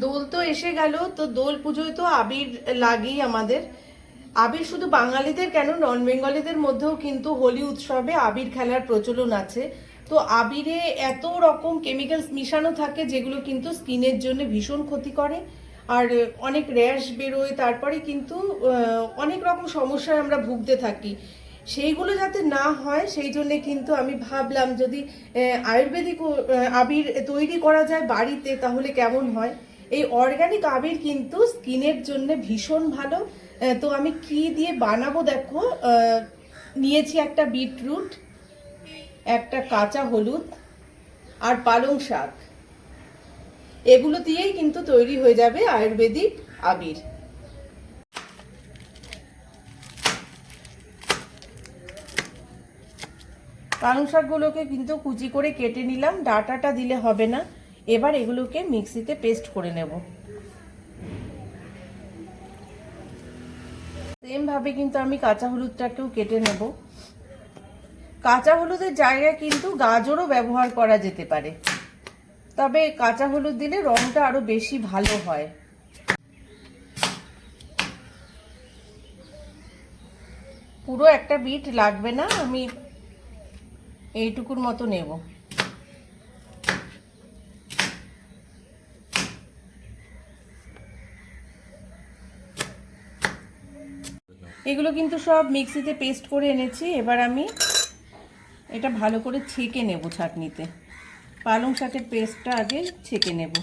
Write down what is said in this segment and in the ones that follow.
দোল তো এসে গেল, তো দোল পুজোয় তো আবির লাগেই আমাদের। আবির শুধু বাঙালিদের কেন নন বেঙ্গলিদের মধ্যেও কিন্তু হোলি উৎসবে আবির খেলার প্রচলন আছে। তো আবিরে এত রকম কেমিক্যালস মিশানো থাকে যেগুলো কিন্তু স্কিনের জন্য ভীষণ ক্ষতি করে। আর অনেক র্যাশ বেরোয়, তারপরে কিন্তু অনেক রকম সমস্যায় আমরা ভুগতে থাকি। সেইগুলো যাতে না হয়, সেই জন্য কিন্তু আমি ভাবলাম যদি আয়ুর্বেদিক আবির তৈরি করা যায় বাড়িতে, তাহলে কেমন হয়? এই অর্গানিক আবির কিন্তু স্কিনের জন্য ভীষণ ভালো। তো আমি কি দিয়ে বানাবো দেখো নিয়েছি একটা বিটরুট, একটা কাঁচা হলুদ আর পালং শাক। এগুলো দিয়েই কিন্তু তৈরি হয়ে যাবে আয়ুর্বেদিক আবির। পালং শাকগুলোকে কিন্তু কুচি করে কেটে নিলাম, ডাটাটা দিলে হবে না। এবার এগুলোকে মিক্সিতে পেস্ট করে নেব। সেম ভাবে কিন্তু আমি কাঁচা হলুদটাকেও কেটে নেব। কাঁচা হলুদের জায়গায় কিন্তু গাজরও ব্যবহার করা যেতে পারে। তবে কাঁচা হলুদ দিলে রংটা আরও বেশি ভালো হয়। পুরো একটা বিট লাগবে না, আমি এইটুকুর মতো নেব। এগুলো কিন্তু সব মিক্সিতে পেস্ট করে এনেছি। এবার আমি এটা ভালো করে ছেঁকে নেব ছাঁকনিতে। পালং শাকের পেস্টটা আগে ছেঁকে নেব।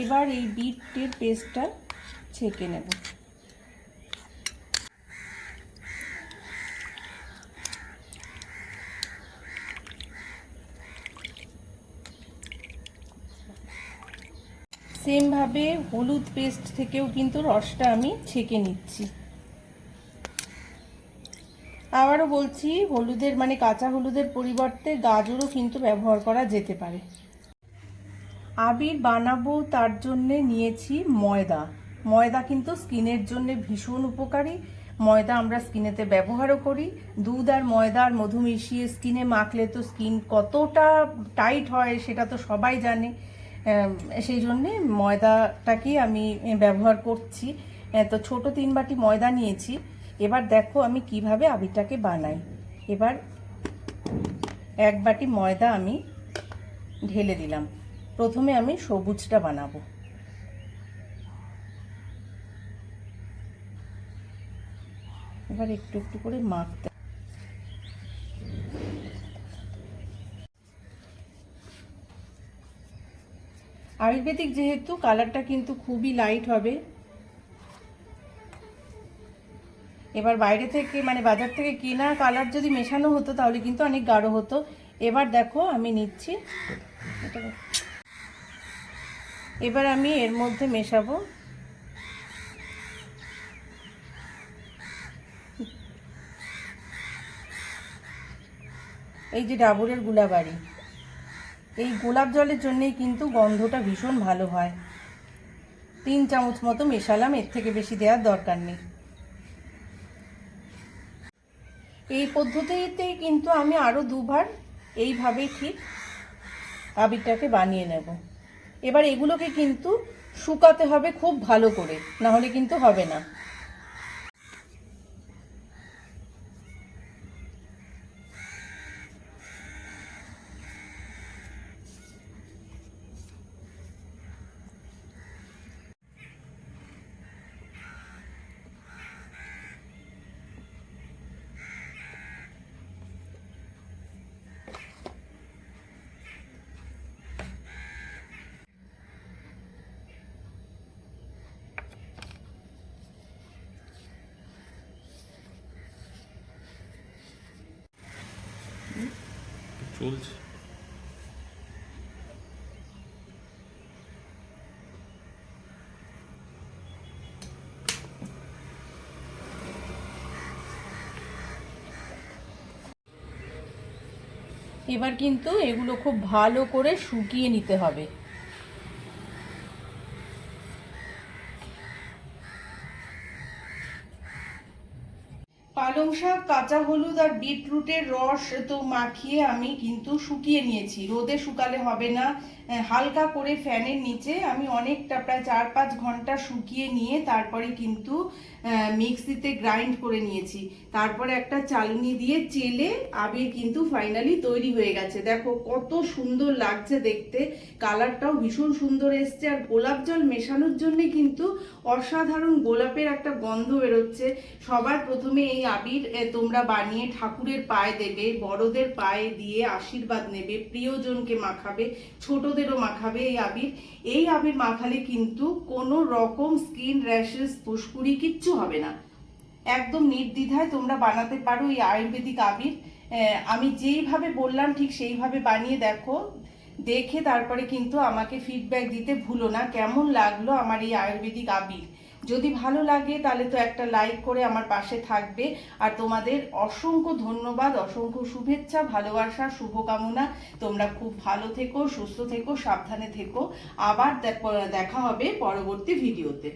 এবার এই বিটের পেস্টটা ছেঁকে নেব। সেমভাবে হলুদ পেস্ট থেকেও কিন্তু রসটা আমি ছেঁকে নিচ্ছি। আবারও বলছি, হলুদের মানে কাঁচা হলুদের পরিবর্তে গাজরও কিন্তু ব্যবহার করা যেতে পারে। আবির বানাবো তার জন্যে নিয়েছি ময়দা। ময়দা কিন্তু স্কিনের জন্য ভীষণ উপকারী। ময়দা আমরা স্কিনেতে ব্যবহারও করি। দুধ আর ময়দা আর মধু মিশিয়ে স্কিনে মাখলে তো স্কিন কতটা টাইট হয় সেটা তো সবাই জানে। সেই জন্যে ময়দাটাকেই আমি ব্যবহার করছি। তো ছোট তিন বাটি ময়দা নিয়েছি। এবার দেখো আমি কীভাবে আবিরটাকে বানাই। এবার এক বাটি ময়দা আমি ঢেলে দিলাম। প্রথমে আমি সবুজটা বানাবো। এবার একটু একটু করে মাখতে আয়ুর্বেদিক যেহেতু, কালারটা কিন্তু খুবই লাইট হবে। এবার বাইরে থেকে মানে বাজার থেকে কেনা কালার যদি মেশানো হতো, তাহলে কিন্তু অনেক গাঢ় হতো। এবার দেখো, আমি নিচ্ছি। এবার আমি এর মধ্যে মেশাবো। এই যে ডাবরের গুলাবাড়ি এই গোলাপ জলের জন্যেই কিন্তু গন্ধটা ভীষণ ভালো হয়। তিন চামচ মতো মেশালাম, এর থেকে বেশি দেওয়ার দরকার নেই। এই পদ্ধতিতেই কিন্তু আমি আরও দুবার এইভাবেই ঠিক আবিরটাকে বানিয়ে নেব। এবার এগুলোকে কিন্তু শুকাতে হবে খুব ভালো করে না হলে কিন্তু হবে না। চলছে এবার কিন্তু এগুলো খুব ভালো করে শুকিয়ে নিতে হবে। পালং শাক, কাঁচা হলুদ আর বিটরুটের রস তো মাখিয়ে আমি কিন্তু শুকিয়ে নিয়েছি। রোদে শুকালে হবে না। হালকা করে ফ্যানের নিচে আমি অনেকটা প্রায় চার পাঁচ ঘণ্টা শুকিয়ে নিয়ে তারপরে কিন্তু মিক্সিতে গ্রাইন্ড করে নিয়েছি। তারপরে একটা চালনি দিয়ে চেলে আবির কিন্তু ফাইনালি তৈরি হয়ে গেছে। দেখো কত সুন্দর লাগছে দেখতে। কালারটাও ভীষণ সুন্দর এসছে আর গোলাপ জল মেশানোর জন্যে কিন্তু অসাধারণ গোলাপের একটা গন্ধ বেরোচ্ছে। সবার প্রথমে এই আবির তোমরা বানিয়ে ঠাকুরের পায়ে দেবে, বড়দের পায়ে দিয়ে আশীর্বাদ নেবে, প্রিয়জনকে মাখাবে, ছোটদেরও মাখাবে এই আবির। এই আবির মাখালে কিন্তু কোনো রকম স্কিন র্যাশেস ফুসকুড়ি কিচ্ছু হবে না। একদম নির্দ্বিধায় তোমরা বানাতে পারো এই আয়ুর্বেদিক আবির। আমি যেইভাবে বললাম, ঠিক সেইভাবে বানিয়ে দেখো। দেখে তারপরে কিন্তু আমাকে ফিডব্যাক দিতে ভুলো না। কেমন লাগল আমার এই আয়ুর্বেদিক আবির? যদি ভালো লাগে, তাহলে তো একটা লাইক করে আমার পাশে থাকবে। আর তোমাদের অসংখ্য ধন্যবাদ, অসংখ্য শুভেচ্ছা, ভালোবাসা, শুভকামনা। তোমরা খুব ভালো থেকো, সুস্থ থেকো, সাবধানে থেকো। আবার দেখা হবে পরবর্তী ভিডিওতে